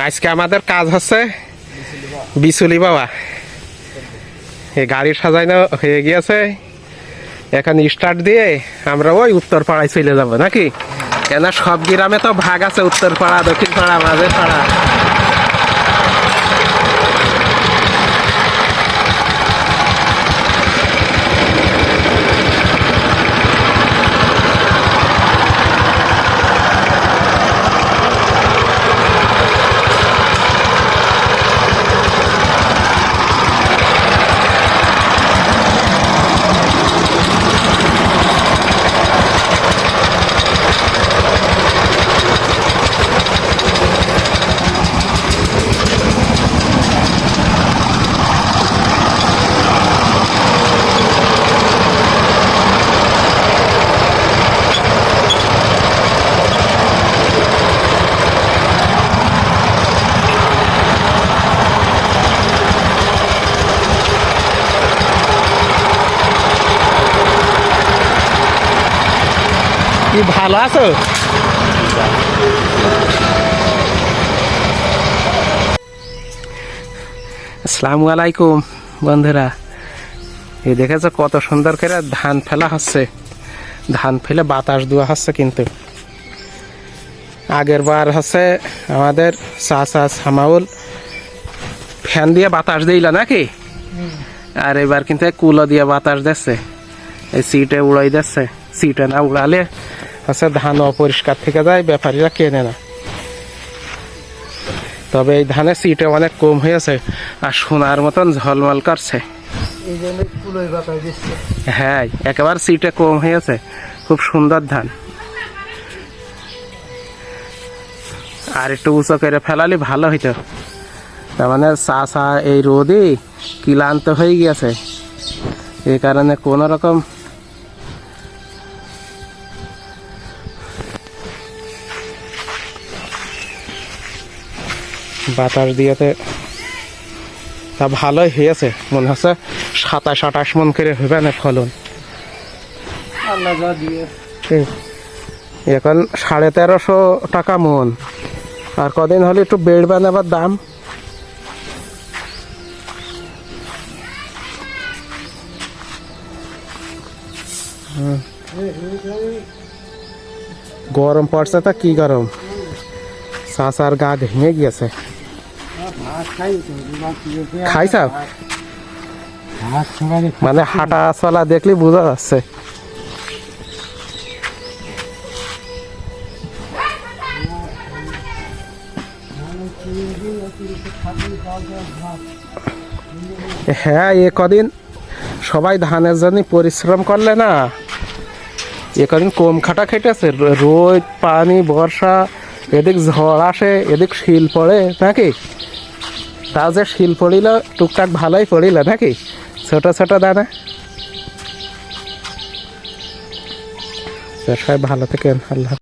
আজকে আমাদের কাজ হচ্ছে বিচুলি বাবা। এই গাড়ি সাজানো হয়ে গিয়েছে। এখন স্টার্ট দিয়ে আমরা ওই উত্তর পাড়ায় চলে যাব, নাকি? কেন সব গ্রামে তো ভাগ আছে উত্তর পাড়া দক্ষিণ পাড়া মাঝের পাড়া কি ভালো আছো? আসসালামু আলাইকুম বন্ধুরা। এই দেখেছ কত সুন্দর করে ধান ফেলা হচ্ছে। ধান ফেলে বাতাস দেওয়া হচ্ছে কিন্তু। আগের বার হচ্ছে আমাদের চাচা সামাউল ফ্যান দিয়ে বাতাস দিল নাকি? আর এবার কিন্তু কুলো দিয়ে বাতাস দিচ্ছে এই সিটে উড়াই দিচ্ছে। সিটে না উড়ালে হচ্ছে ধান অপরিষ্কার থেকে যায় ব্যাপারীরা কেনে না। তবে এই ধানের সিটে অনেক কম হয়েছে আর সোনার মতন ঝলমল করছে। হ্যাঁ একেবারে সিটে কম হয়েছে। খুব সুন্দর ধান। আর একটু উঁচু করে ফেলালে ভালো হইতো। তার মানে চা চা এই রোদে ক্লান্ত হয়ে গিয়েছে। এই কারণে কোনো রকম বাতাস দিয়েতে তা ভালোই হয়েছে। মনে হচ্ছে সাতাশ আঠাশ মন করে হবে না ফলন। এখন সাড়ে তেরোশো টাকা মন। আর কদিন হলে একটু বেড়বে না আবার দাম? গরম পড়ছে তা কি গরম? চাষার গা ভেঙে গিয়েছে। মানে হাঁটা চলা দেখলে বোঝা যাচ্ছে। হ্যাঁ এ কদিন সবাই ধানের জন্য পরিশ্রম করলে না, এ কদিন কম খাটা খেটেছে, রোদ, পানি, বর্ষা, এদিক ঝড় আসে, এদিক শিল পড়ে, নাকি? তা যে শিল পড়িল টুকটাক ভালোই পড়িল নাকি? ছোট ছোট দানা। ভালো থেকে আল্লাহ